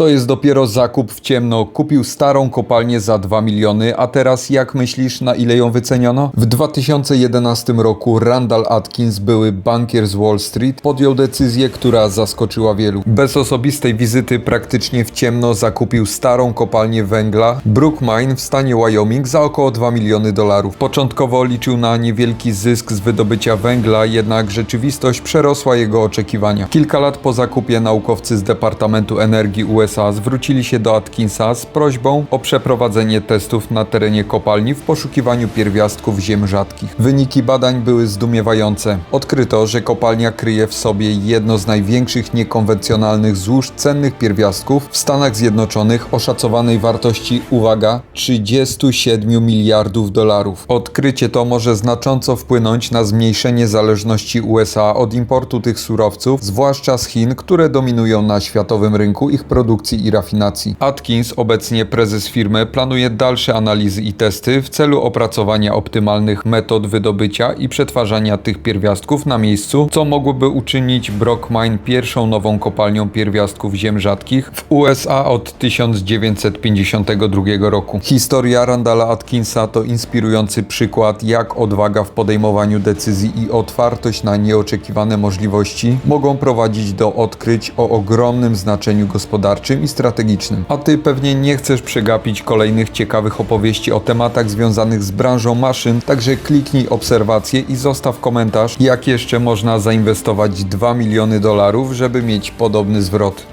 To jest dopiero zakup w ciemno. Kupił starą kopalnię za 2 miliony, a teraz jak myślisz, na ile ją wyceniono? W 2011 roku Randall Atkins, były bankier z Wall Street, podjął decyzję, która zaskoczyła wielu. Bez osobistej wizyty praktycznie w ciemno zakupił starą kopalnię węgla Brook Mine w stanie Wyoming za około 2 miliony dolarów. Początkowo liczył na niewielki zysk z wydobycia węgla, jednak rzeczywistość przerosła jego oczekiwania. Kilka lat po zakupie naukowcy z Departamentu Energii USA zwrócili się do Atkinsa z prośbą o przeprowadzenie testów na terenie kopalni w poszukiwaniu pierwiastków ziem rzadkich. Wyniki badań były zdumiewające. Odkryto, że kopalnia kryje w sobie jedno z największych niekonwencjonalnych złóż cennych pierwiastków w Stanach Zjednoczonych o szacowanej wartości, uwaga, 37 miliardów dolarów. Odkrycie to może znacząco wpłynąć na zmniejszenie zależności USA od importu tych surowców, zwłaszcza z Chin, które dominują na światowym rynku ich produkcji i rafinacji. Atkins, obecnie prezes firmy, planuje dalsze analizy i testy w celu opracowania optymalnych metod wydobycia i przetwarzania tych pierwiastków na miejscu, co mogłoby uczynić Brock Mine pierwszą nową kopalnią pierwiastków ziem rzadkich w USA od 1952 roku. Historia Randalla Atkinsa to inspirujący przykład, jak odwaga w podejmowaniu decyzji i otwartość na nieoczekiwane możliwości mogą prowadzić do odkryć o ogromnym znaczeniu gospodarczym i strategicznym. A ty pewnie nie chcesz przegapić kolejnych ciekawych opowieści o tematach związanych z branżą maszyn, także kliknij obserwację i zostaw komentarz, jak jeszcze można zainwestować 2 miliony dolarów, żeby mieć podobny zwrot.